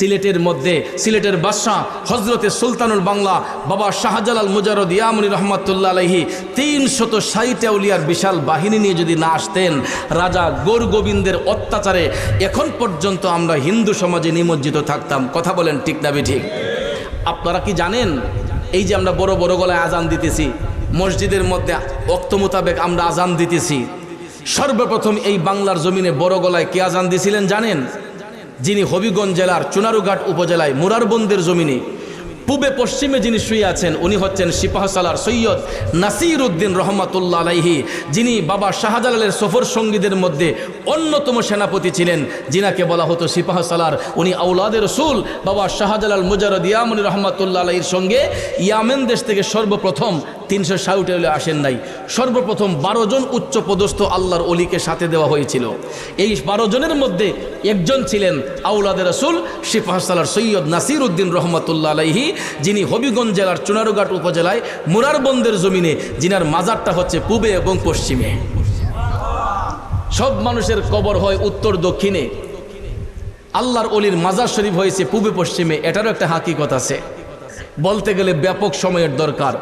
সিলেটের মধ্যে, সিলেটের বাদশাহ হজরতে সুলতানুল বাংলা, বাবা শাহজালাল মুজারদ ইয়ামুনি রহমতুল্লাহ আলহি তিন শত ষাট আউলিয়ার বিশাল বাহিনী নিয়ে যদি না আসতেন, রাজা গোর গোবিন্দের অত্যাচারে এখন পর্যন্ত আমরা হিন্দু সমাজে নিমজ্জিত থাকতাম। কথা বলেন ঠিক না ঠিক? আপনারা কি জানেন? এই যে আমরা বড় বড় গলায় আজান দিতেছি, মসজিদের মধ্যে অক্ত মোতাবেক আমরা আজান দিতেছি। সর্বপ্রথম এই বাংলার জমিনে বড় গলায় কে আজান দিছিলেন জানেন? যিনি হবিগঞ্জ জেলার চুনারুঘাট উপজেলায় মুরারবন্দের জমিনে, পূবে পশ্চিমে যিনি শুয়ে আছেন, উনি হচ্ছেন সিপাহসালার সৈয়দ নাসির উদ্দিন রহমাতুল্লাহ আলাইহি, যিনি বাবা শাহজালালের সফর সঙ্গীদের মধ্যে অন্যতম সেনাপতি ছিলেন, যিনাকে বলা হতো সিপাহসালার উনি আউলাদের রসুল, বাবা শাহজালাল মুজারদ ইয়ামুনি রহমাতুল্লাহ আলাইহির সঙ্গে ইয়ামেন দেশ থেকে সর্বপ্রথম তিনশো ষাটে আসেন নাই। সর্বপ্রথম বারো জন উচ্চ পদস্থ আল্লাহর অলিকে সাথে দেওয়া হয়েছিল। এই বারো জনের মধ্যে একজন ছিলেন আউলাদের রসুল শিফাহসালার সৈয়দ নাসির উদ্দিন রহমতুল্লাহ আলাইহি, যিনি হবিগঞ্জ জেলার চুনারুঘাট উপজেলায় মুরারবন্দের জমিনে, যিনার মাজারটা হচ্ছে পূবে এবং পশ্চিমে। সব মানুষের কবর হয় উত্তর দক্ষিণে। আল্লাহর অলির মাজার শরীফ হয়েছে পূবে পশ্চিমে, এটারও একটা হাকিকত আছে। বলতে গেলে ব্যাপক সময়ের দরকার।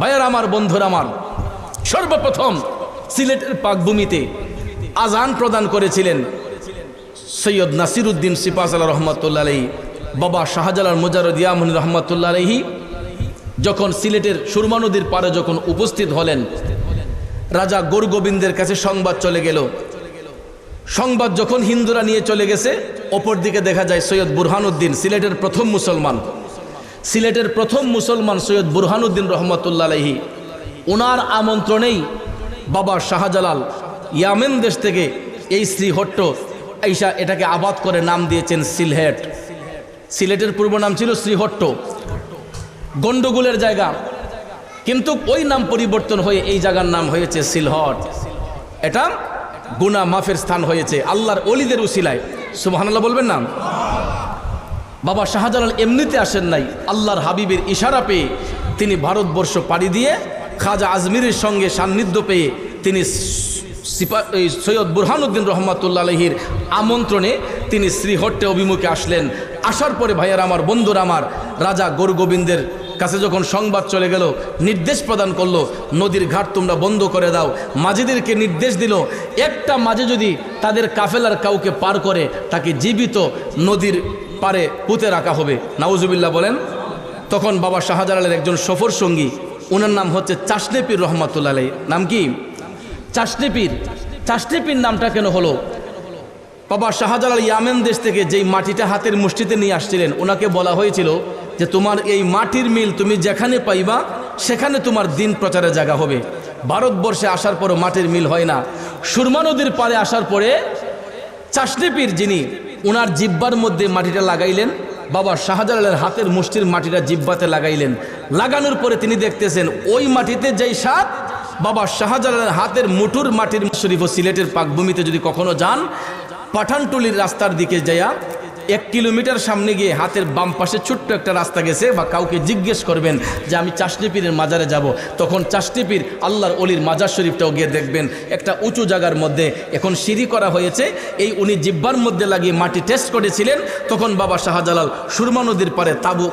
ভাইয়ার আমার, বন্ধুর আমার, সর্বপ্রথম সিলেটের পাকভূমিতে আজান প্রদান করেছিলেন সৈয়দ নাসির উদ্দিন সিপাস আল্লাহ রহমতুল্লা আলহী বাবা শাহজালাল মুজারুদ ইয়ামুন রহমতুল্লা আলহী যখন সিলেটের সুরমা নদীর পারে যখন উপস্থিত হলেন, রাজা গোর গোবিন্দের কাছে সংবাদ চলে গেল। সংবাদ যখন হিন্দুরা নিয়ে চলে গেছে অপর দিকে দেখা যায় সৈয়দ বুরহানুদ্দিন, সিলেটের প্রথম মুসলমান। সিলেটের প্রথম মুসলমান সৈয়দ বুরহানুদ্দিন রহমতুল্লা আলহি ওনার আমন্ত্রণেই বাবা শাহজালাল ইয়ামেন দেশ থেকে এই শ্রীহট্ট এইসা এটাকে আবাদ করে নাম দিয়েছেন সিলহেট। সিলেটের পূর্ব নাম ছিল শ্রীহট্ট। গন্ডগোলের জায়গা। কিন্তু ওই নাম পরিবর্তন হয়ে এই জায়গার নাম হয়েছে সিলহট। এটা গুনা মাফের স্থান হয়েছে। আল্লাহর অলিদের উসিলায়। সুবহানাল্লাহ বলবেন না? বাবা শাহজালাল এমনিতে আসেন নাই, আল্লাহর হাবিবের ইশারা পেয়ে তিনি ভারতবর্ষ পাড়ি দিয়ে খাজা আজমিরের সঙ্গে সান্নিধ্য পেয়ে তিনি সৈয়দ বুরহানুদ্দিন রহমাতুল্লা আলহির আমন্ত্রণে তিনি শ্রীহট্টে অভিমুখে আসলেন। আসার পরে ভাইয়ার আমার, বন্ধুর আমার, রাজা গরু গোবিন্দের কাছে যখন সংবাদ চলে গেল, নির্দেশ প্রদান করল, নদীর ঘাট তোমরা বন্ধ করে দাও। মাঝিদেরকে নির্দেশ দিল, একটা মাঝে যদি তাদের কাফেলার কাউকে পার করে, তাকে জীবিত নদীর পারে পুঁতে রাখা হবে। নাউজুবিল্লাহ বলেন, তখন বাবা শাহজালালের একজন সফর সঙ্গী ওনার নাম হচ্ছে চাষনেপির রহমাতুল্লাহ। নাম কি? চাষনেপির চাষনেপির নামটা কেন হলো? বাবা শাহজালাল ইয়ামেন দেশ থেকে যেই মাটিটা হাতের মুষ্টিতে নিয়ে আসছিলেন ওনাকে বলা হয়েছিল যে, তোমার এই মাটির মিল তুমি যেখানে পাইবা, সেখানে তোমার দিন প্রচারের জায়গা হবে। ভারতবর্ষে আসার পরও মাটির মিল হয় না। সুরমা নদীর পারে আসার পরে চাষনেপির যিনি ওনার জিব্বার মধ্যে মাটিটা লাগাইলেন। বাবা শাহজালালের হাতের মুষ্টির মাটিটা জিব্বাতে লাগাইলেন। লাগানোর পরে তিনি দেখতেছেন, ওই মাটিতে যেই স্বাদ বাবা শাহজালালের হাতের মুঠুর মাটির শরীফ ও সিলেটের পাকভূমিতে যদি কখনো যান, পাঠানটুলির রাস্তার দিকে যাইয়া এক কিলোমিটার সামনে গিয়ে হাতের বাম পাশে ছোট্ট একটা রাস্তা গেছে বা কাউকে জিজ্ঞেস করবেন যে আমি চাষনিপীরের মাজারে যাব, তখন চাষনিপীর আল্লাহর অলির মাজার শরীফটাও গিয়ে দেখবেন। একটা উঁচু জায়গার মধ্যে এখন সিঁড়ি করা হয়েছে। এই উনি জিব্বার মধ্যে লাগিয়ে মাটি টেস্ট করেছিলেন। তখন বাবা শাহজালাল সুরমা নদীর পারে তাবু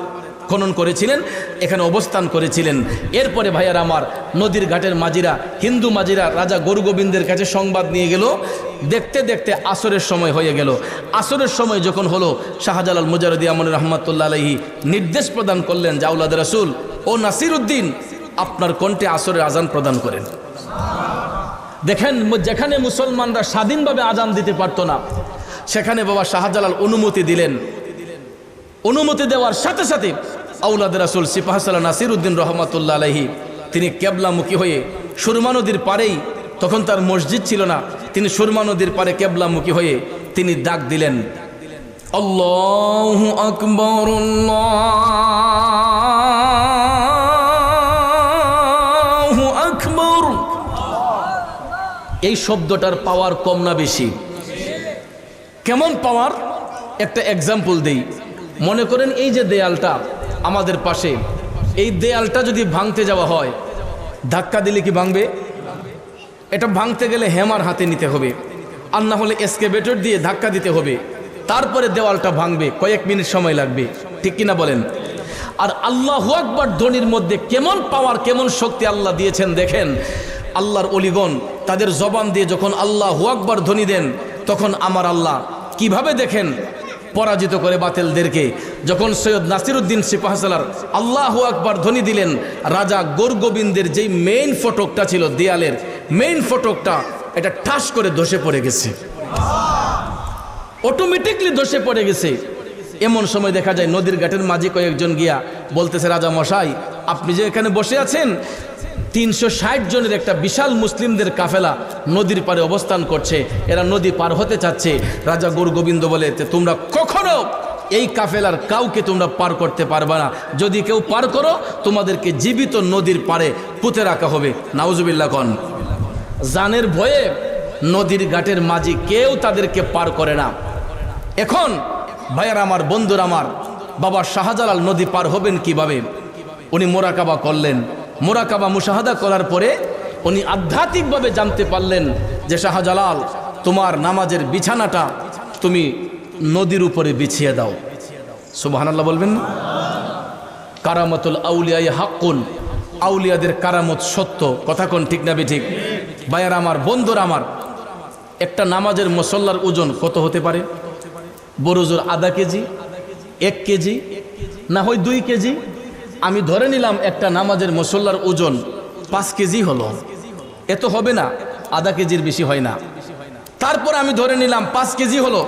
খনন করেছিলেন, এখানে অবস্থান করেছিলেন। এরপরে ভাইয়ার আমার নদীর ঘাটের মাঝিরা, হিন্দু মাঝিরা, রাজা গোবিন্দের কাছে সংবাদ নিয়ে গেল। দেখতে দেখতে আসরের সময় হয়ে গেল। আসরের সময় যখন হলো, শাহজালাল মুজারুদ্দি আমন রহমতুল্লা আলহি নির্দেশ প্রদান করলেন জাউলাদ রাসুল, ও নাসির উদ্দিন আপনার কণ্ঠে আসরের আজান প্রদান করেন। দেখেন যেখানে মুসলমানরা স্বাধীনভাবে আজান দিতে পারতো না, সেখানে বাবা শাহজালাল অনুমতি দিলেন। অনুমতি দেওয়ার সাথে সাথে আউলাদ রাসুল সিপাহসাল্লাহ নাসির উদ্দিন রহমতুল্লাহ আলহি তিনি কেবলামুখী হয়ে সুরমা নদীর পারেই তখন তার মসজিদ ছিল না, তিনি সুরমা নদীর পারে কেবলামুখী হয়ে তিনি ডাক দিলেন আকবর আকবর। এই শব্দটার পাওয়ার কম না বেশি। কেমন পাওয়ার? একটা এক্সাম্পল দেই। মনে করেন এই যে দেয়ালটা আমাদের পাশে। এই দেয়ালটা যদি ভাঙতে যাওয়া হয়, ধাক্কা দিলে কি ভাঙবে? এটা ভাঙতে গেলে হেমার হাতে নিতে হবে। আর না হলে এসকেভেটর দিয়ে ধাক্কা দিতে হবে। তারপরে দেওয়ালটা ভাঙবে, কয়েক মিনিট সময় লাগবে। ঠিক কিনা বলেন? আর আল্লাহ আকবর ধ্বনির মধ্যে কেমন পাওয়ার কেমন শক্তি আল্লাহ দিয়েছেন দেখেন? আল্লাহর অলিগণ তাদের জবান দিয়ে যখন আল্লাহ আকবর ধ্বনি দেন, তখন আমার আল্লাহ কীভাবে দেখেন? পরাজিত করে বাতিলদেরকে। যখন সৈয়দ নাসিরুদ্দিন সিপাহসালার আল্লাহ আকবর ধ্বনি দিলেন, রাজা গোরগোবিন্দের যেই মেইন ফটকটা ছিল দেয়ালের মেইন ফটকটা, এটা ঠাস করে ধসে পড়ে গেছে। অটোমেটিকলি ধসে পড়ে গেছে। এমন সময় দেখা যায় নদীর ঘাটের মাঝে কয়েকজন গিয়া বলতেছে, রাজা মশাই, আপনি যে এখানে বসে আছেন, তিনশো ষাট জনের একটা বিশাল মুসলিমদের কাফেলা নদীর পারে অবস্থান করছে, এরা নদী পার হতে চাচ্ছে। রাজা গুরু গোবিন্দ বলে, "তে তোমরা কখনো এই কাফেলার কাউকে তোমরা পার করতে পারবে না। যদি কেউ পার করো, তোমাদেরকে জীবিত নদীর পারে পুঁতে রাখা হবে। নাউজুবিল্লা কন। জানের ভয়ে নদীর ঘাটের মাঝি কেউ তাদেরকে পার করে না। এখন ভাইয়ার আমার, বন্ধুর আমার, বাবা শাহজালাল নদী পার হবেন কীভাবে? উনি মোরাকাবা করলেন। মোরাকাবা মুশাহাদা করার পরে উনি আধ্যাত্মিকভাবে জানতে পারলেন যে, শাহজালাল, তোমার নামাজের বিছানাটা তুমি নদীর উপরে বিছিয়ে দাও। সুবাহানাল্লাহ বলবেন না? কারামতুল আউলিয়াই হাক্কুন। আউলিয়াদের কারামত সত্য। কথা কোন ঠিক না বে ঠিক ভাইয়ার আমার, বন্ধুর আমার, একটা নামাজের মসল্লার ওজন কত হতে পারে? বড়জোর আধা কেজি, এক কেজি, না হয় দুই কেজি? আমি ধরে নিলাম একটা নামাজের মসল্লার ওজন পাঁচ কেজি হলো। এত হবে না, আধা কেজির বেশি হয় না। তারপর আমি ধরে নিলাম পাঁচ কেজি হলো।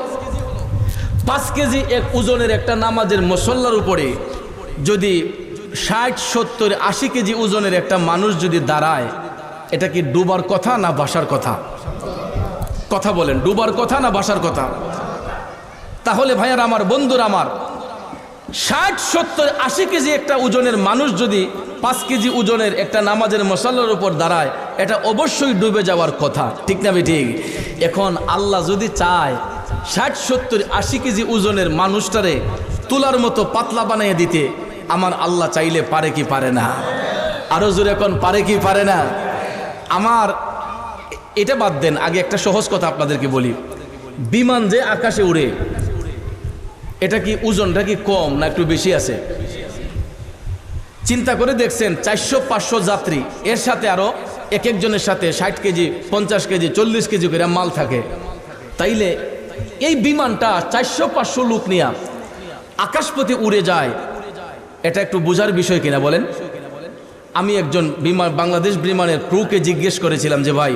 পাঁচ কেজি এক ওজনের একটা নামাজের মসল্লার উপরে যদি ষাট, সত্তর, আশি কেজি ওজনের একটা মানুষ যদি দাঁড়ায়, এটা কি ডুবার কথা না বাসার কথা? কথা বলেন, ডুবার কথা না বাসার কথা? তাহলে ভাইয়ার আমার, বন্ধুর আমার, ষাট, সত্তর, আশি কেজি একটা ওজনের মানুষ যদি পাঁচ কেজি ওজনের একটা নামাজের মশালার উপর দাঁড়ায়, এটা অবশ্যই ডুবে যাওয়ার কথা। ঠিক না ঠিক? এখন আল্লাহ যদি চায় ষাট, সত্তর, আশি কেজি ওজনের মানুষটারে তুলার মতো পাতলা বানিয়ে দিতে আমার আল্লাহ চাইলে পারে কি পারে না। আরও জোরে এখন পারে কি পারে না। আমার, এটা বাদ দেন, আগে একটা সহজ কথা আপনাদেরকে বলি। বিমান যে আকাশে উড়ে, এটা কি ওজনটা কি কম না একটু বেশি আছে? চিন্তা করে দেখছেন, চারশো, পাঁচশো যাত্রী, এর সাথে আরও এক একজনের সাথে ষাট কেজি, পঞ্চাশ কেজি, চল্লিশ কেজি করে মাল থাকে। তাইলে এই বিমানটা চারশো পাঁচশো লোক নিয়ে আকাশপথে উড়ে যায়। এটা একটু বোঝার বিষয় কিনা বলেন? আমি একজন বিমান, বাংলাদেশ বিমানের ক্রুকে জিজ্ঞেস করেছিলাম যে, ভাই,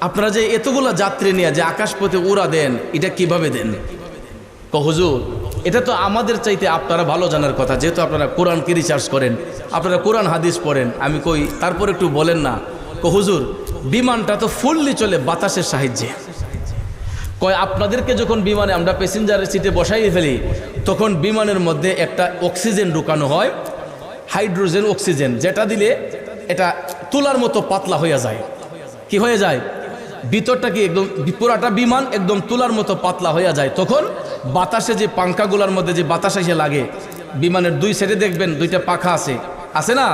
আপনারা যে এতগুলো যাত্রী নিয়ে যে আকাশপথে উড়া দেন, এটা কীভাবে দেন? ক হুজুর, এটা তো আমাদের চাইতে আপনারা ভালো জানার কথা, যেহেতু আপনারা কোরআনকে রিসার্চ করেন, আপনারা কোরআন, হাদিস পড়েন। আমি কই, তারপর একটু বলেন না। ক হুজুর, বিমানটা তো ফুললি চলে বাতাসের সাহায্যে। কয়, আপনাদেরকে যখন বিমানে আমরা প্যাসেঞ্জারের সিটে বসাই ফেলি, তখন বিমানের মধ্যে একটা অক্সিজেন ঢুকানো হয় হাইড্রোজেন অক্সিজেন যেটা দিলে এটা তুলার মতো পাতলা হয়ে যায়। কি হয়ে যায়? ভিতরটা কি একদম, পুরাটা বিমান একদম তুলার মতো পাতলা হয়ে যায়। তখন বাতাসে যে পাঙ্খাগুলোর মধ্যে যে বাতাস এসে লাগে, বিমানের দুই সাইডে দেখবেন দুইটা পাখা আছে। আছে না?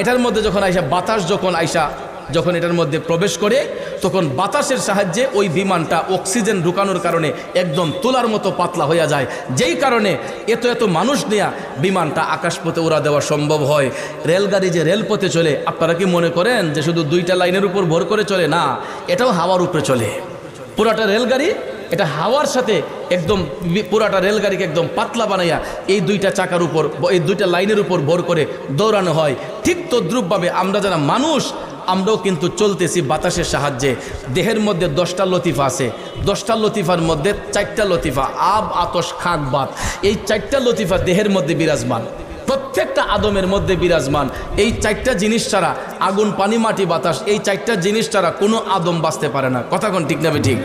এটার মধ্যে যখন আইসা বাতাস যখন আইসা যখন এটার মধ্যে প্রবেশ করে, তখন বাতাসের সাহায্যে ওই বিমানটা অক্সিজেন ঢুকানোর কারণে একদম তোলার মতো পাতলা হয়ে যায়। যেই কারণে এত এত মানুষ নেয়া বিমানটা আকাশপথে উড়া দেওয়া সম্ভব হয়। রেলগাড়ি যে রেলপথে চলে, আপনারা কি মনে করেন যে শুধু দুইটা লাইনের উপর ভর করে চলে? না, এটাও হাওয়ার উপরে চলে। পুরাটা রেলগাড়ি, এটা হাওয়ার সাথে একদম পুরাটা রেলগাড়িকে একদম পাতলা বানাইয়া এই দুইটা চাকার উপর, এই দুইটা লাইনের উপর ভর করে দৌড়ানো হয়। ঠিক তদ্রুপভাবে আমরা যারা মানুষ আমরাও কিন্তু চলতেছি বাতাসের সাহায্যে। দেহের মধ্যে দশটা লতিফা আছে। দশটা লতিফার মধ্যে চারটা লতিফা। আব, আতস, খাক, বাত। এই চারটা লতিফা দেহের মধ্যে বিরাজমান। প্রত্যেকটা আদমের মধ্যে বিরাজমান। এই চারটা জিনিস ছাড়া আগুন, পানি, মাটি, বাতাস, এই চারটা জিনিস ছাড়া কোনো আদম বাঁচতে পারে না। কথা কোন ঠিক না বে ঠিক?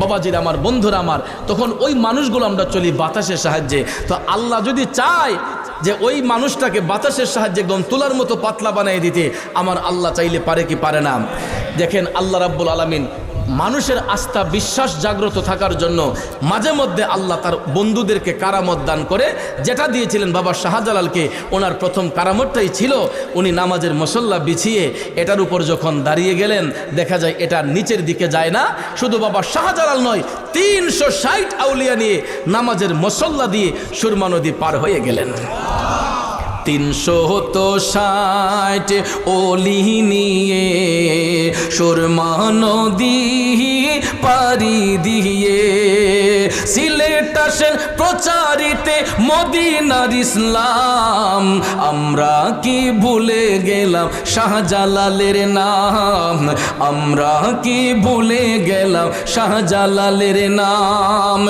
বাবাজির আমার, বন্ধুরা আমার, তখন ওই মানুষগুলো আমরা চলি বাতাসের সাহায্যে। তো আল্লাহ যদি চায় যে ওই মানুষটাকে বাতাসের সাহায্যে একদম তোলার মতো পাতলা বানিয়ে দিতে আমার আল্লাহ চাইলে পারে কি পারে না। দেখেন আল্লাহ রাব্বুল আলমিন মানুষের আস্থা, বিশ্বাস জাগ্রত থাকার জন্য মাঝে মধ্যে আল্লাহ তার বন্ধুদেরকে কারামত দান করে, যেটা দিয়েছিলেন বাবা শাহজালালকে, ওনার প্রথম কারামতটাই ছিল, উনি নামাজের মসল্লা বিছিয়ে এটার উপর যখন দাঁড়িয়ে গেলেন, দেখা যায় এটা নিচের দিকে যায় না, শুধু বাবা শাহজালাল নয়, তিনশো ষাট আউলিয়া নিয়ে নামাজের মসল্লা দিয়ে সুরমা নদী পার হয়ে গেলেন। তিনশো ষাট ওলি নিয়ে সুরমা দিয়ে পারি দিয়ে সিলেট আসেন প্রচারিতে মদিনার ইসলাম। আমরা কি ভুলে গেলাম শাহজালালের নাম? আমরা কি ভুলে গেলাম শাহজালালের নাম?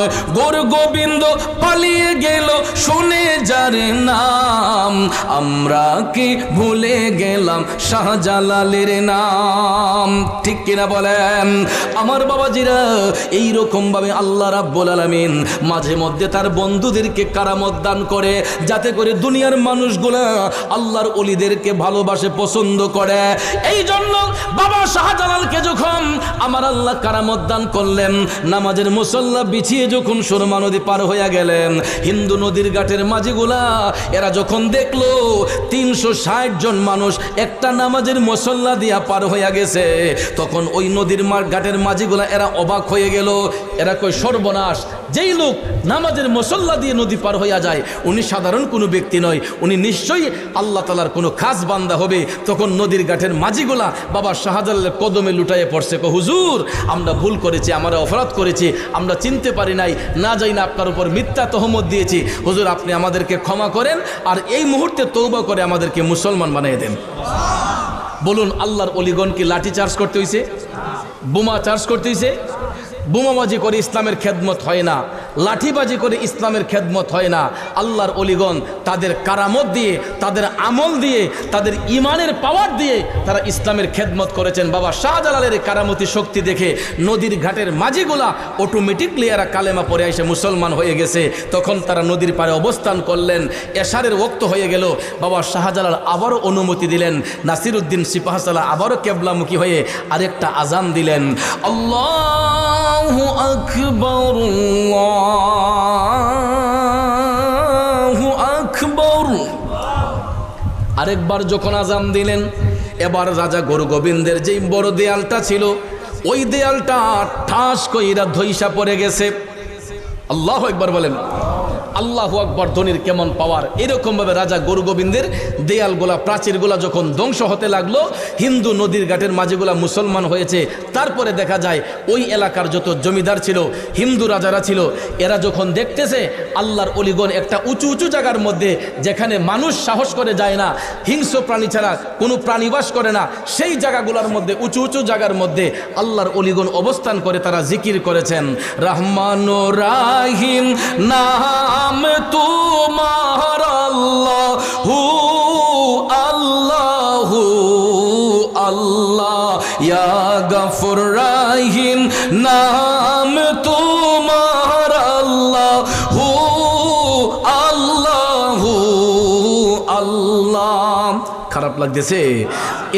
গোবিন্দ পালিয়ে গেল শুনে যার নাম। আমরা কি ভুলে গেলাম শাহজালালের নাম? ঠিক কিনা বলেন? আমার বাবাজিরা এই রকম ভাবে আল্লাহ রাব্বুল আলামিন মাঝে মধ্যে তার বন্ধুদেরকে কারামত দান করে, যাতে করে দুনিয়ার মানুষগুলা আল্লাহর অলিদেরকে ভালোবাসে, পছন্দ করে। এই জন্য বাবা শাহজালালকে যখন আমার আল্লাহ কারামত দান করলেন, নামাজের মুসল্লা বিছিয়ে যখন সুরমা নদী পার হইয়া গেলেন, হিন্দু নদীর ঘাটের মাঝিগুলা, এরা যখন দেখল তিনশো ষাট জন মানুষ একটা নামাজের মুসল্লা দিয়া পার হইয়া গেছে, তখন ওই নদীর মার ঘাটের মাঝিগুলা এরা অবাক হয়ে গেল, এরা কই সর্বনাশ যেই লোক নামাজের মসল্লা দিয়ে নদী পার হইয়া যায়, উনি সাধারণ কোনো ব্যক্তি নয়, উনি নিশ্চয়ই আল্লাহ তালার কোনো খাস বান্দা হবে। তখন নদীর ঘাটের মাঝিগুলা বাবা শাহজালালের কদমে লুটাইয়ে পড়ছে, কো হুজুর, আমরা ভুল করেছি, আমরা অপরাধ করেছি, আমরা চিনতে পারি নাই, না যাই না আপনার উপর মিথ্যা তহমত দিয়েছি। হুজুর, আপনি আমাদেরকে ক্ষমা করেন আর এই মুহূর্তে তৌবা করে আমাদেরকে মুসলমান বানিয়ে দেন। বলুন, আল্লাহর অলিগণ কি লাঠি চার্জ করতে হইছে? বোমা চার্জ করতে হইছে? বোমাবাজি করে ইসলামের খেদমত হয় না, লাঠিবাজি করে ইসলামের খেদমত হয় না। আল্লাহর অলিগণ তাদের কারামত দিয়ে, তাদের আমল দিয়ে, তাদের ইমানের পাওয়ার দিয়ে তারা ইসলামের খেদমত করেছেন। বাবা শাহজালালের কারামতি শক্তি দেখে নদীর ঘাটের মাঝিগুলা অটোমেটিকলি এরা কালেমা পরে এসে মুসলমান হয়ে গেছে। তখন তারা নদীর পাড়ে অবস্থান করলেন। এশারের ওক্ত হয়ে গেল। বাবা শাহজালাল আবারও অনুমতি দিলেন। নাসিরুদ্দিন সিপাহসালা আবারও কেবলামুখী হয়ে আরেকটা আজান দিলেন। আল্লাহ আল্লাহু আকবর আরেকবার যখন আজাম দিলেন, এবার রাজা গুরু গোবিন্দের যেই বড় দেয়ালটা ছিল, ওই দেয়ালটা ঠাস কইরা ধৈসা পড়ে গেছে। আল্লাহ একবার বলেন। আল্লাহ আকবর ধনির কেমন পাওয়ার? এরকমভাবে রাজা গরু গোবিন্দের দেয়ালগুলা, প্রাচীরগুলা যখন ধ্বংস হতে লাগল, হিন্দু নদীর ঘাটের মাঝেগুলা মুসলমান হয়েছে। তারপরে দেখা যায়, ওই এলাকার যত জমিদার ছিল, হিন্দু রাজারা ছিল, এরা যখন দেখতেছে, আল্লাহর অলিগণ একটা উঁচু উঁচু জায়গার মধ্যে, যেখানে মানুষ সাহস করে যায় না, হিংস্র প্রাণী ছাড়া কোনো প্রাণীবাস করে না, সেই জায়গাগুলোর মধ্যে, উঁচু উঁচু জায়গার মধ্যে আল্লাহর অলিগণ অবস্থান করে, তারা জিকির করেছেন। রহমান রাহিম, নাম তোমার আল্লাহ, হু আল্লাহ আল্লাহ। ইয়া গফুর রাহিম, নাম তোমার আল্লাহ, হু আল্লাহ হু আল্লাহ। খারাপ লাগতেছে?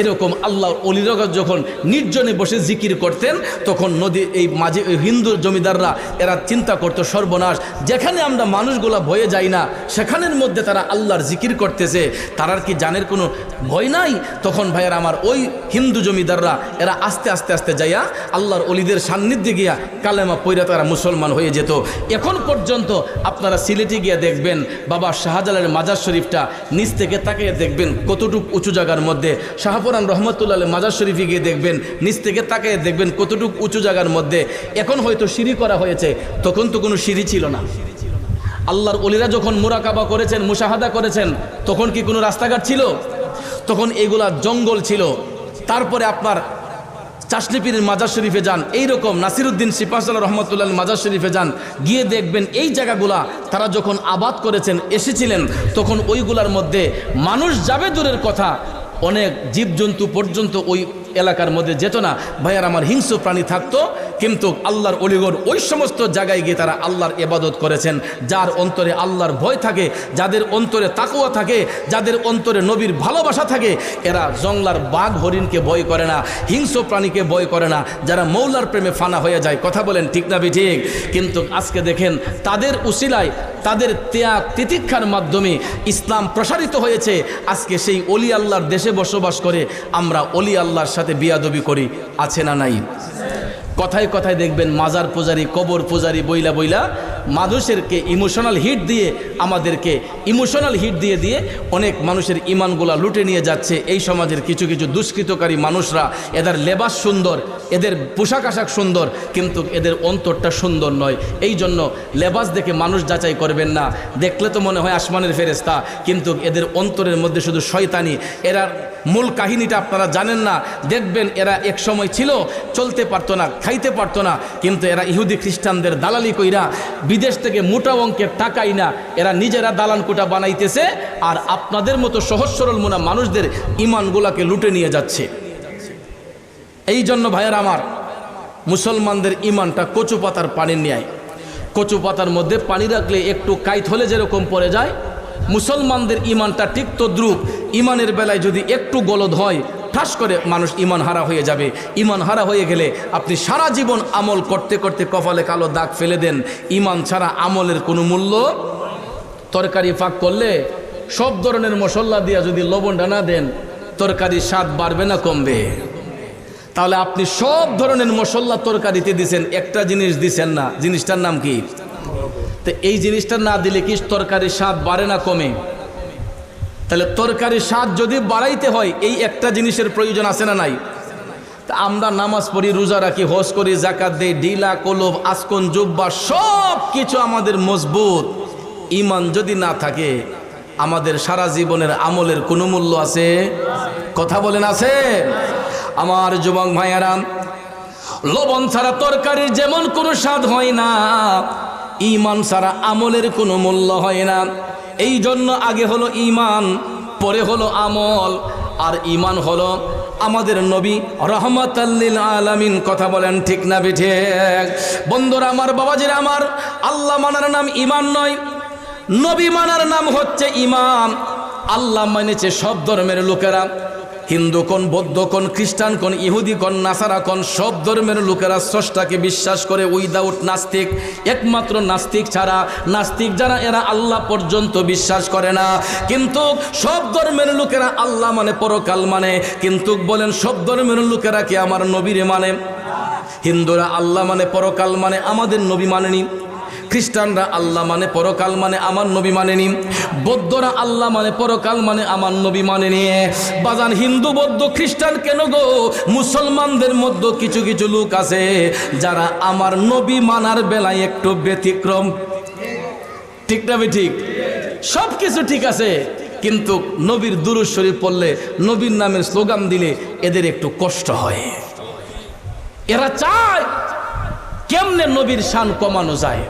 এরকম আল্লাহ অলিরগা যখন নির্জনে বসে জিকির করতেন, তখন নদী এই মাঝে হিন্দু জমিদাররা, এরা চিন্তা করতো, সর্বনাশ। যেখানে আমরা মানুষগুলা ভয়ে যাই না, সেখানের মধ্যে তারা আল্লাহর জিকির করতেছে। তারার কি জানের কোনো ভয় নাই? তখন ভাইয়ার আমার ওই হিন্দু জমিদাররা, এরা আস্তে আস্তে আস্তে যাইয়া আল্লাহর অলিদের সান্নিধ্যে গিয়া কালেমা পৈরা তারা মুসলমান হয়ে যেত। এখন পর্যন্ত আপনারা সিলেটে গিয়ে দেখবেন, বাবা শাহজালালের মাজার শরীফটা নিচ থেকে তাকিয়ে দেখবেন কতটুকু উঁচু জায়গার মধ্যে। শাহপুরান রহমতুল্লাহ মাজার শরীফে গিয়ে দেখবেন, নিচ থেকে তাকিয়ে দেখবেন কতটুকু উঁচু জায়গার মধ্যে এখন হয়তো সিঁড়ি করা হয়েছে, তখন তো কোনো সিঁড়ি ছিল না। আল্লাহর অলিরা যখন মুরাকাবা করেছেন, মুশাহাদা করেছেন, তখন কি কোনো রাস্তাঘাট ছিল? তখন এগুলা জঙ্গল ছিল। তারপরে আপনার চাষলিপির মাজার শরীফে যান এই এইরকম নাসিরুদ্দিন সিপাহসাল্লাহ রহমতুল্লাহ মাজার শরীফে যান, গিয়ে দেখবেন এই জায়গাগুলা তারা যখন আবাদ করেছেন, এসেছিলেন, তখন ওইগুলার মধ্যে মানুষ যাবে দূরের কথা অনেক জীবজন্তু পর্যন্ত ওই এলাকার মধ্যে যেত না। ভাইয়ার আমার হিংস্র প্রাণী থাকতো। কিন্তু আল্লাহর অলিগর ওই সমস্ত জায়গায় গিয়ে তারা আল্লাহর এবাদত করেছেন, যার অন্তরে আল্লাহর ভয় থাকে, যাদের অন্তরে তাকুয়া থাকে, যাদের অন্তরে নবীর ভালোবাসা থাকে, এরা জংলার বাঘ হরিণকে ভয় করে না, হিংস্র প্রাণীকে ভয় করে না, যারা মৌলার প্রেমে ফানা হয়ে যায়। কথা বলেন ঠিক না ঠিক কিন্তু আজকে দেখেন তাদের উশিলায় তাদের ত্যাগ তিতিক্ষার মাধ্যমে ইসলাম প্রসারিত হয়েছে। আজকে সেই অলি আল্লাহর দেশে বসবাস করে, আমরা অলি আল্লাহর সাথে বিয়াদবি করি, আছে না নাই? কথায় কথায় দেখবেন মাজার পূজারি, কবর পূজারি বইলা বইলা মানুষেরকে ইমোশনাল হিট দিয়ে, আমাদেরকে ইমোশনাল হিট দিয়ে দিয়ে অনেক মানুষের ইমানগুলা লুটে নিয়ে যাচ্ছে। এই সমাজের কিছু কিছু দুষ্কৃতকারী মানুষরা, এদের লেবাস সুন্দর, এদের পোশাক আশাক সুন্দর, কিন্তু এদের অন্তরটা সুন্দর নয়। এই জন্য লেবাস দেখে মানুষ যাচাই করবেন না। দেখলে তো মনে হয় আসমানের ফেরেস্তা কিন্তু এদের অন্তরের মধ্যে শুধু শয়তানি। এরা মূল কাহিনীটা আপনারা জানেন না। দেখবেন এরা এক সময় ছিল, চলতে পারতো না, খাইতে পারতো না, কিন্তু এরা ইহুদি খ্রিস্টানদের দালালি কইরা বিদেশ থেকে মোটা অঙ্কের টাকাই না এরা নিজেরা দালান কোটা বানাইতেছে আর আপনাদের মতো সহজ সরল মোনা মানুষদের ইমানগুলাকে লুটে নিয়ে যাচ্ছে। এই জন্য ভাইয়ের আমার, মুসলমানদের ইমানটা কচু পাতার পানির ন্যায়। কচু পাতার মধ্যে পানি রাখলে একটু কাইত হলে যেরকম পড়ে যায় মুসলমানদের ইমানটা ঠিক তদ্রুপ। ইমানের বেলায় যদি একটু গলদ হয়, ঠাস করে মানুষ ইমান হারা হয়ে যাবে। ইমান হারা হয়ে গেলে আপনি সারা জীবন আমল করতে করতে কপালে কালো দাগ ফেলে দেন। ইমান ছাড়া আমলের কোনো মূল্য তরকারি ফাঁক করলে সব ধরনের মশলা দিয়া যদি লবণটা না দেন, তরকারির স্বাদ বাড়বে না, কমবে। তাহলে আপনি সব ধরনের মশলা তরকারিতে দিছেন, একটা জিনিস দিছেন না। জিনিসটার নাম কি? তো এই জিনিসটা না দিলে কি তরকারির স্বাদ বাড়ে না কমে? তাহলে তরকারির স্বাদ যদি বাড়াইতে হয়, এই একটা জিনিসের প্রয়োজন আছে না নাই? তা আমরা নামাজ পড়ি, রোজা রাখি হোস করি জাকাত দেই ডিলা কলব, আসকন, জুব্বা সব কিছু আমাদের মজবুত। ইমান যদি না থাকে, আমাদের সারা জীবনের আমলের কোনো মূল্য আছে? কথা বলেন আছে? আমার যুবক ভাইয়ারাম লবণ ছাড়া তরকারির যেমন কোনো স্বাদ হয় না ইমান ছাড়া আমলের কোনো মূল্য হয় না। এই জন্য আগে হলো ইমান, পরে হলো আমল। আর ইমান হলো আমাদের নবী রহমতাল্লিল আলামিন কথা বলেন ঠিক না বিঠে। বন্ধুরা আমার, বাবাজির আমার, আল্লাহ মানার নাম ইমান নয়, নবী মানার নাম হচ্ছে ইমাম আল্লাহ মানেছে সব ধর্মের লোকেরা। হিন্দু কোন, বৌদ্ধ কোন, খ্রিস্টান কোন, ইহুদি কোন, নাসারা কোন, সব ধর্মের লোকেরা স্রষ্টাকে বিশ্বাস করে উইদাউট নাস্তিক, একমাত্র নাস্তিক ছাড়া, নাস্তিক যারা এরা আল্লাহ পর্যন্ত বিশ্বাস করে না। কিন্তু সব ধর্মের লোকেরা আল্লাহ মানে পরকাল মানে। কিন্তু বলেন সব ধর্মের লোকেরা কি আমার নবীরে মানে? হিন্দুরা আল্লাহ মানে পরকাল মানে আমাদের নবী মানেনি। খ্রিস্টানরা আল্লাহ মানে পরকাল মানে আমার নবী মানেনি। বৌদ্ধরা আল্লাহ মানে পরকাল মানে আমার নবী মানে মানেনি। বাজান হিন্দু, বৌদ্ধ, খ্রিস্টান কেন গো? মুসলমানদের মধ্যে কিছু কিছু লোক আছে যারা আমার নবী মানার বেলায় একটু ব্যতিক্রম। ঠিক না ঠিক? সব কিছু ঠিক আছে, কিন্তু নবীর দুরুদ শরীফ পড়লে, নবীর নামের স্লোগান দিলে এদের একটু কষ্ট হয়। এরা চায় কেমনে নবীর শান কমানো যায়।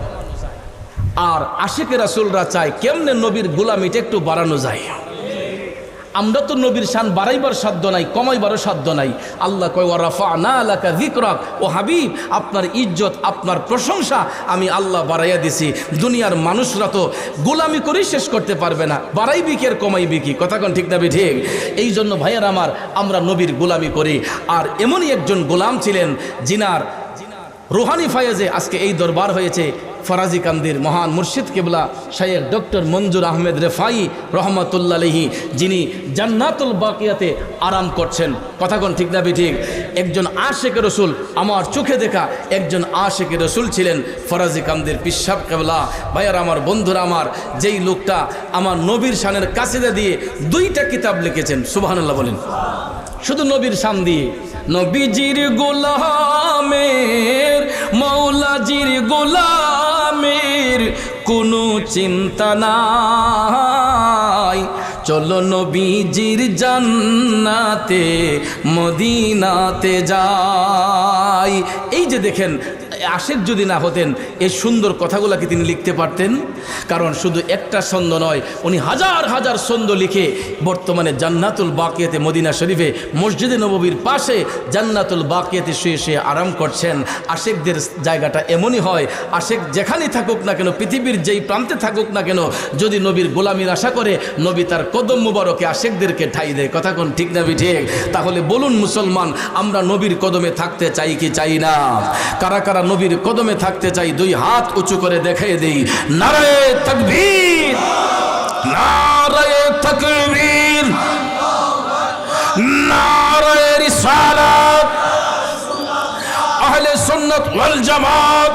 আর আশেকের রাসুলরা চায় কেমনে নবীর গোলামিটা একটু বাড়ানো যায়। আমরা তো নবীর শান বাড়াইবার সাধ্য নাই, কমাইবারও সাধ্য নাই। আল্লাহ কয় ও রাফা না আলাকা জিকরক ও হাবিব, আপনার ইজ্জত, আপনার প্রশংসা আমি আল্লাহ বাড়াইয়া দিছি। দুনিয়ার মানুষরা তো গোলামি করেই শেষ করতে পারবে না। বাড়াইবি কি আর কমাইবি কি? কথা কোন ঠিক না ঠিক? এই জন্য ভাইয়ার আমার, আমরা নবীর গোলামি করি। আর এমনই একজন গোলাম ছিলেন জিনার রোহানি ফায়েজে আজকে এই দরবার হয়েছে। ফরাজি কান্দির মহান মুর্শিদ কেবলা শায়েক ডক্টর মঞ্জুর আহমেদ রেফাই রহমতুল্লাহি যিনি জান্নাতুল বাকিয়াতে আরাম করছেন। কথাক্ষণ ঠিক না ঠিক একজন আশেক রসুল, আমার চোখে দেখা একজন আশেক রসুল ছিলেন ফরাজি কান্দির পিসাব কেবলা। ভাইয়ার আমার, বন্ধুরা আমার, যেই লোকটা আমার নবীর শানের কাছিদা দিয়ে দুইটা কিতাব লিখেছেন সুবাহান্লাহ বলেন। শুধু নবীর শান দিয়ে। নবীজির গোলামের মৌলাজির গোলামের কোনো চিন্তা নাই। চলো নবীজির জান্নাতে মদিনাতে যাই। এই যে দেখেন আশেক যদি না হতেন এই সুন্দর কথাগুলোকে তিনি লিখতে পারতেন। কারণ শুধু একটা ছন্দ নয়, উনি হাজার হাজার ছন্দ লিখে বর্তমানে জান্নাতুল বাকিয়াতে, মদিনা শরীফে, মসজিদে নববীর পাশে জান্নাতুল বাকিয়াতে শুয়ে শুয়ে আরাম করছেন। আশেকদের জায়গাটা এমনই হয়, আশেক যেখানেই থাকুক না কেন, পৃথিবীর যেই প্রান্তে থাকুক না কেন, যদি নবীর গোলামির আশা করে, নবী তার কদম মুবারকে আশেকদেরকে ঠাই দেয়। কথা কোন ঠিক না ঠিক? তাহলে বলুন মুসলমান, আমরা নবীর কদমে থাকতে চাই কি চাই না? কারা কারা নবীর কদমে থাকতে চাই, দুই হাত উঁচু করে দেখিয়ে দেই। নারায়ে তকবীর নারায়ে তকবীর, নারায়ে রিসালাত। আহলে সুন্নাত ওয়াল জামাত,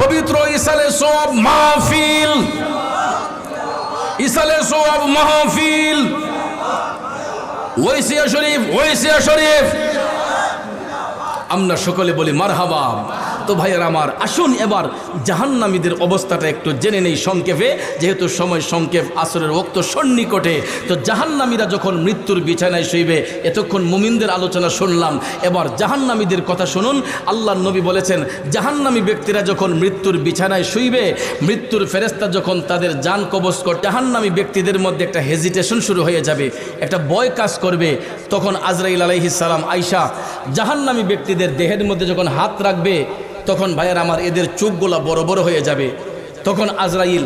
পবিত্র ইসালে সব মাহফিল ইসালে সব মাহফিল, ওয়েসিয়া শরীফ ওয়েসিয়া শরীফ। আমরা সকলে বলি মারহাবা। তো ভাইয়ার আমার, আসুন এবার জাহান্নামীদের অবস্থাটা একটু জেনে নেই সংক্ষেপে, যেহেতু সময় সংক্ষেপ, আসরের রক্ত সন্নিকটে। তো জাহান্নামীরা যখন মৃত্যুর বিছানায় শুইবে, এতক্ষণ মুমিনদের আলোচনা শুনলাম। এবার জাহান্নামীদের কথা শুনুন আল্লাহ নবী বলেছেন, জাহান্নামী ব্যক্তিরা যখন মৃত্যুর বিছানায় শুইবে, মৃত্যুর ফেরেস্তা যখন তাদের যান কবজ কর, জাহান্নামী ব্যক্তিদের মধ্যে একটা হেজিটেশন শুরু হয়ে যাবে, একটা বয় কাজ করবে। তখন আজরাইল আলাইহিস সালাম আইসা জাহান্নামী ব্যক্তিদের দেহের মধ্যে যখন হাত রাখবে তখন ভাইয়ের আমার এদের চোখগুলা বড় বড় হয়ে যাবে। তখন আজরাইল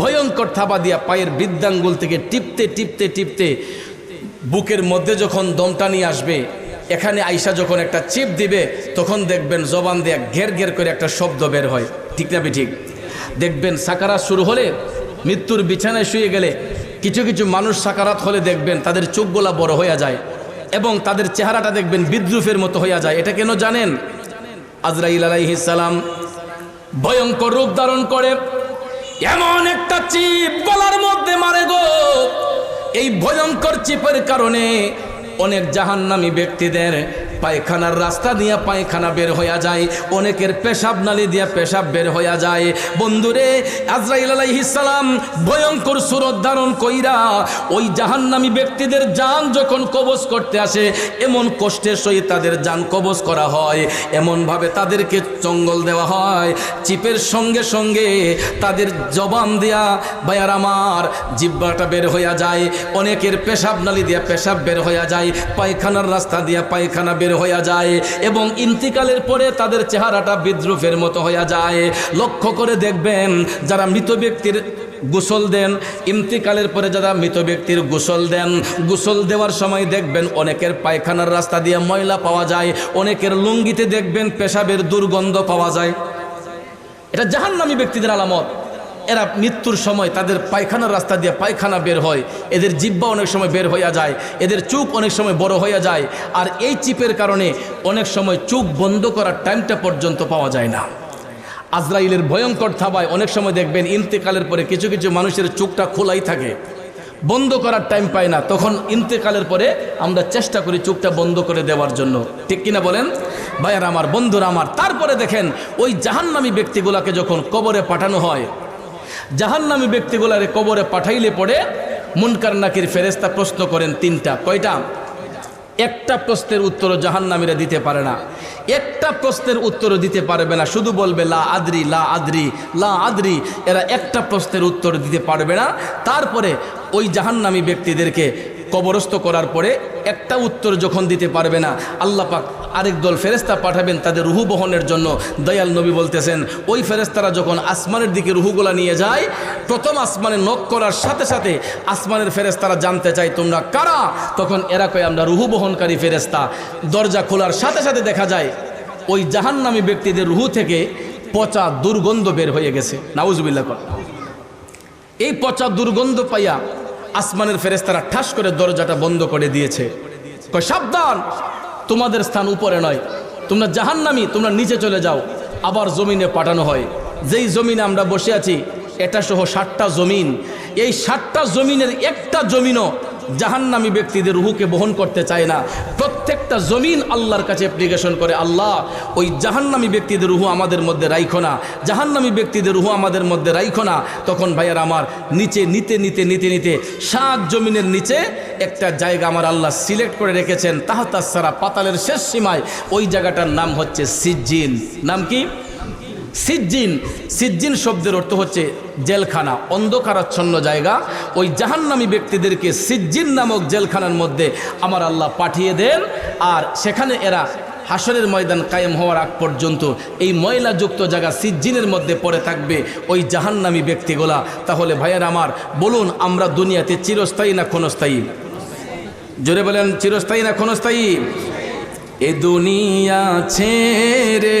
ভয়ঙ্কর থাবা দিয়া পায়ের বৃদ্ধাঙ্গুল থেকে টিপতে টিপতে টিপতে বুকের মধ্যে যখন দমটা নিয়ে আসবে, এখানে আইসা যখন একটা চিপ দিবে, তখন দেখবেন জবান দিয়ে ঘের ঘের করে একটা শব্দ বের হয়। ঠিক না ঠিক দেখবেন সাকারাত শুরু হলে, মৃত্যুর বিছানায় শুয়ে গেলে কিছু কিছু মানুষ সাকারাত হলে দেখবেন তাদের চোখগুলা বড় হয়ে যায় এবং তাদের চেহারাটা দেখবেন বিদ্রুপের মতো হইয়া যায়। এটা কেন জানেন? আজরাইল আলাইহিসালাম ভয়ঙ্কর রূপ ধারণ করে। এমন একটা চিপ গলার মধ্যে মারে গো। এই ভয়ঙ্কর চিপের কারণে অনেক জাহান্নামী ব্যক্তিদের পায়খানার রাস্তা দিয়া পায়খানা বের হইয়া যায়। অনেকের পেশাব নালি দিয়া পেশাব বের হইয়া যায়। বন্ধুরে, আজরাইল আলাইহিসালাম ভয়ঙ্কর সুরত ধারণ কইরা ওই জাহান্নামী ব্যক্তিদের যান যখন কবজ করতে আসে, এমন কষ্টের সহিত তাদের যান কবজ করা হয়। এমনভাবে তাদেরকে চঙ্গল দেওয়া হয়। চিপের সঙ্গে সঙ্গে তাদের জবান দেয়া, ভাইয়ার আমার জিব্বাটা বের হইয়া যায়। অনেকের পেশাব নালি দিয়া পেশাব বের হইয়া যায়। পায়খানার রাস্তা দিয়া পায়খানা বের হইয়া যায় এবং ইন্তিকালের পরে তাদের চেহারাটা বিদ্রুপের মতো হইয়া যায়। লক্ষ্য করে দেখবেন, যারা মৃত ব্যক্তির গোসল দেন, ইন্তিকালের পরে যারা মৃত ব্যক্তির গোসল দেন, গোসল দেওয়ার সময় দেখবেন অনেকের পায়খানার রাস্তা দিয়ে ময়লা পাওয়া যায়, অনেকের লুঙ্গিতে দেখবেন পেশাবের দুর্গন্ধ পাওয়া যায়। এটা জাহান্নামী ব্যক্তিদের আলামত। এরা মৃত্যুর সময় তাদের পায়খানার রাস্তা দিয়ে পায়খানা বের হয়। এদের জিব্বা অনেক সময় বের হইয়া যায়। এদের চোখ অনেক সময় বড় হইয়া যায়। আর এই চিপের কারণে অনেক সময় চোখ বন্ধ করার টাইমটা পর্যন্ত পাওয়া যায় না। আজরাইলের ভয়ঙ্কর থাবায় অনেক সময় দেখবেন ইন্তেকালের পরে কিছু কিছু মানুষের চোখটা খোলাই থাকে। বন্ধ করার টাইম পায় না। তখন ইন্তেকালের পরে আমরা চেষ্টা করি চোখটা বন্ধ করে দেওয়ার জন্য। ঠিক কিনা বলেন? ভাইয়ার আমার, বন্ধুরা আমার, তারপরে দেখেন ওই জাহান্নামী ব্যক্তিগুলাকে যখন কবরে পাঠানো হয় জাহান্নামী ব্যক্তিগুলারে কবরে পাঠাইলে পড়ে মুনকার নাকির ফেরেস্তা প্রশ্ন করেন, তিনটা। কয়টা? একটা প্রশ্নের উত্তরও জাহান্নামীরা দিতে পারে না। একটা প্রশ্নের উত্তর দিতে পারবে না। শুধু বলবে, লা আদ্রি লা আদ্রি লা আদ্রি। এরা একটা প্রশ্নের উত্তর দিতে পারবে না। তারপরে ওই জাহান্নামী ব্যক্তিদেরকে কবরস্থ করার পরে একটা উত্তর যখন দিতে পারবে না, আল্লাহ পাক আরেক দল ফেরেস্তা পাঠাবেন তাদের রুহু বহনের জন্য। দয়াল নবী বলতেছেন, ওই ফেরেস্তারা যখন আসমানের দিকে রুহুগুলা নিয়ে যায়, প্রথম আসমানে নখ করার সাথে সাথে আসমানের ফেরেস্তারা জানতে চায়, তোমরা কারা? তখন এরা কয়, আমরা রুহু বহনকারী ফেরেস্তা দরজা খোলার সাথে সাথে দেখা যায়, ওই জাহান্নামী ব্যক্তিদের রুহু থেকে পচা দুর্গন্ধ বের হয়ে গেছে। নাউজুবিল্লা এই পচা দুর্গন্ধ পাইয়া আসমানের ফেরেস্তারা ঠাস করে দরজাটা বন্ধ করে দিয়েছে। কয়, সাবধান! তোমাদের স্থান উপরে নয়। তোমরা জাহান্নামি, তোমরা নিচে চলে যাও। আবার জমিনে পাঠানো হয়। যেই জমিনে আমরা বসে আছি, এটা সহ ষাটটা জমিন। এই ষাটটা জমিনের একটা জমিনও জাহান্নামী ব্যক্তিদের রুহুকে বহন করতে চায় না। প্রত্যেকটা জমিন আল্লাহর কাছে অ্যাপ্লিকেশন করে, আল্লাহ, ওই জাহান্নামী ব্যক্তিদের রুহু আমাদের মধ্যে রাইখো না। জাহান্নামী ব্যক্তিদের রুহু আমাদের মধ্যে রাইখো না। তখন ভাইয়ার আমার নিচে, নিতে নিতে নিতে নিতে সাত জমিনের নিচে একটা জায়গা আমার আল্লাহ সিলেক্ট করে রেখেছেন তাহতাসারা পাতালের শেষ সীমায়। ওই জায়গাটার নাম হচ্ছে সিজ্জিন। নাম কি? সিজ্জিন। সিজ্জিন শব্দের অর্থ হচ্ছে জেলখানা, অন্ধকারাচ্ছন্ন জায়গা। ওই জাহান্নামী ব্যক্তিদেরকে সিজ্জিন নামক জেলখানার মধ্যে আমার আল্লাহ পাঠিয়ে দেন। আর সেখানে এরা হাসরের ময়দান কায়েম হওয়ার আগ পর্যন্ত এই ময়লাযুক্ত জায়গা সিজ্জিনের মধ্যে পড়ে থাকবে ওই জাহান্নামী ব্যক্তিগুলা। তাহলে ভাইয়ের আমার, বলুন আমরা দুনিয়াতে চিরস্থায়ী না ক্ষণস্থায়ী? জোরে বলেন, চিরস্থায়ী না ক্ষণস্থায়ী? এ দুনিয়া ছেড়ে